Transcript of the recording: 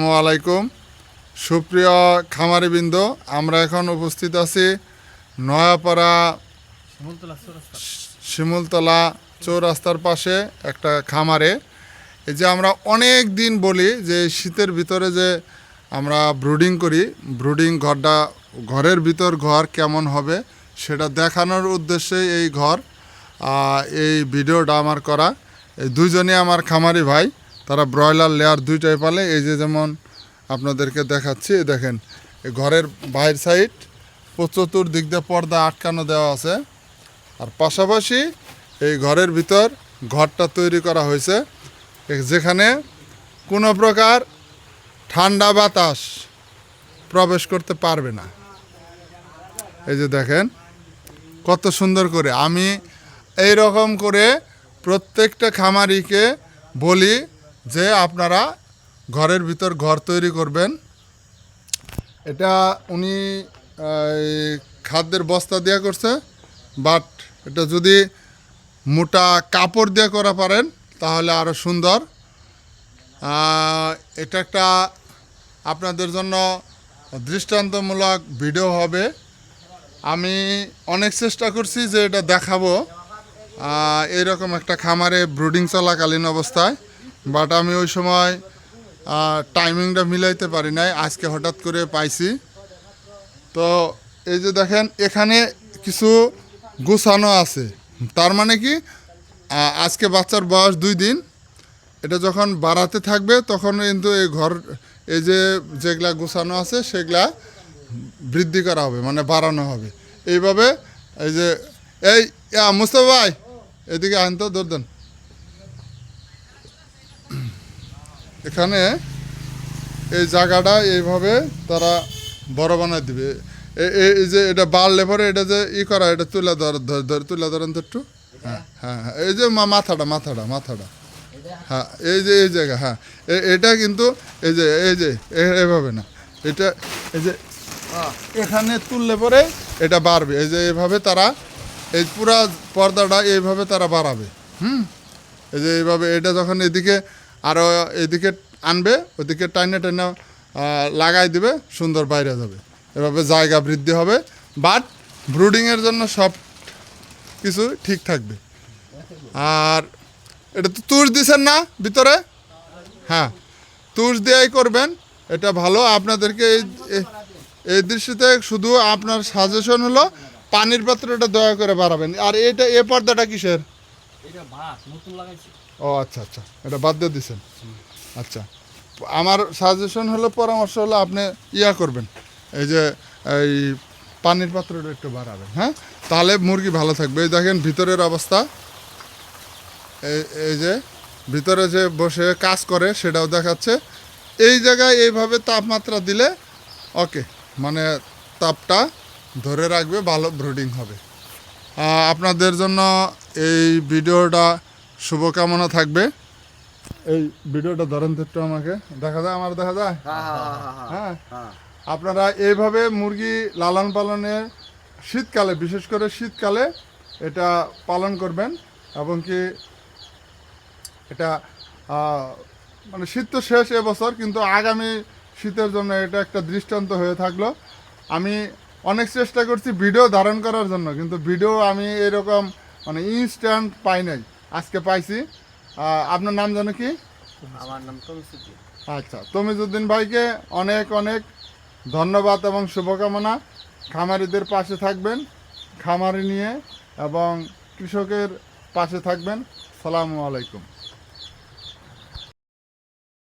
আসসালামু আলাইকুম। সুপ্রিয় খামারিবৃন্দ, আমরা এখন উপস্থিত আছি নয়াপাড়া শিমুলতলা চৌরাস্তার পাশে একটা খামারে। এই যে আমরা অনেক দিন বলি যে শীতের ভিতরে যে আমরা ব্রুডিং করি, ব্রুডিং ঘরটা, ঘরের ভিতর ঘর কেমন হবে সেটা দেখানোর উদ্দেশ্যে এই ঘর এই ভিডিওটা আমার করা। এই দুইজনই আমার খামারি ভাই। তারা ব্রয়লার লেয়ার দুইটাই পালে। এই যে যেমন আপনাদেরকে দেখাচ্ছি দেখেন ঘরের বাইর সাইড প্রচুর চতুর্দিক দিয়ে পর্দা আটকানো দেওয়া আছে। আর পাশাপাশি এই ঘরের ভিতর ঘরটা তৈরি করা হয়েছে যেখানে কোনো প্রকার ঠান্ডা বাতাস প্রবেশ করতে পারবে না। এই যে দেখেন, কত সুন্দর করে। আমি এই রকম করে প্রত্যেকটা খামারিকে বলি যে আপনারা ঘরের ভিতর ঘর তৈরি করবেন, এটা উনি খাদ্যের বস্তা দেওয়া করছে, বাট এটা যদি মোটা কাপড় দিয়ে করা পারেন, তাহলে আরও সুন্দর। এটা একটা আপনাদের জন্য দৃষ্টান্তমূলক ভিডিও হবে। আমি অনেক চেষ্টা করছি যে এটা দেখাবো। এইরকম একটা খামারে ব্রুডিং চলাকালীন অবস্থায়। বাট আমি ওই সময় টাইমিংটা মিলাইতে পারি নাই, আজকে হঠাৎ করে পাইছি। তো এই যে দেখেন, এখানে কিছু গুছানো আছে। তার মানে কি? আজকে বাচ্চার বয়স দুই দিন। এটা যখন বাড়াতে থাকবে, তখন কিন্তু এই ঘর, এই যে যেগুলা গুছানো আছে, সেগুলা বৃদ্ধি করা হবে মানে বাড়ানো হবে। এইভাবে, এই যে, এই মুস্তফা ভাই, এদিকে আন তো দৌড় দেন। এখানে এই জায়গাটা এইভাবে তারা বড় বানায় দিবে। এই যে এটা বাড়লে পরে এটা যে ই করা, এটা তুলে ধর ধর ধর, তুলে ধরেন তো একটু। হ্যাঁ হ্যাঁ হ্যাঁ এই যে মাথাটা মাথাটা মাথাটা। হ্যাঁ এই যে, এই জায়গা হ্যাঁ এটা কিন্তু এই যে এই যে এভাবে না, এটা, এই যে, এখানে তুললে পরে এটা বাড়বে। এই যে, এইভাবে তারা, এই পুরা পর্দাটা এইভাবে তারা বাড়াবে। হুম, এই যে, এইভাবে এটা যখন এদিকে আরও এদিকে আনবে, ওদিকে টাইনে টাইনে লাগাই দিবে, সুন্দর বাইরে যাবে। এভাবে জায়গা বৃদ্ধি হবে বাট ব্রুডিংয়ের জন্য সব কিছু ঠিক থাকবে। আর এটা তো তুষ দিছেন না ভিতরে? হ্যাঁ তুষ দিয়েই করবেন, এটা ভালো। আপনাদেরকে এই এই দৃশ্যতে শুধু আপনার সাজেশন হলো, পানির পাত্রটা দয়া করে বাড়াবেন। আর এটা, এ পর্দাটা কিসের? ও আচ্ছা আচ্ছা। এটা বাদ দিয়ে দিছেন? আচ্ছা। আমার সাজেশন হলো, পরামর্শ হলো, আপনি ইয়া করবেন। এই যে, এই পানির পাত্রটা একটু বাড়াবেন হ্যাঁ? তাহলে মুরগি ভালো থাকবে। এই দেখেন, ভিতরের অবস্থা। এই এই যে, ভিতরে যে বসে কাজ করে, সেটাও দেখাচ্ছে। এই জায়গায় এইভাবে তাপমাত্রা দিলে ওকে মানে তাপটা ধরে রাখবে, ভালো ব্রুডিং হবে। আপনাদের জন্য এই ভিডিওটা শুভকামনা থাকবে। এই ভিডিওটা ধরেন তো একটু আমাকে। দেখা যায় আমার দেখা যায়? হ্যাঁ আপনারা এইভাবে মুরগি লালন পালনে শীতকালে বিশেষ করে শীতকালে এটা পালন করবেন এবং কি এটা মানে শীত তো শেষ এবছর কিন্তু আগামী শীতের জন্য এটা একটা দৃষ্টান্ত হয়ে থাকল। আমি অনেক চেষ্টা করছি ভিডিও ধারণ করার জন্য কিন্তু ভিডিও আমি এরকম মানে ইনস্ট্যান্ট পাই নাই। আজকে পাইছি। আপনার নাম জানো কি? আমার নাম তমসুদ্দিন আচ্ছা তমিজুদ্দিন ভাইকে অনেক অনেক ধন্যবাদ এবং শুভকামনা। খামারিদের পাশে থাকবেন খামারি নিয়ে এবং কৃষকের পাশে থাকবেন। সালামু আলাইকুম।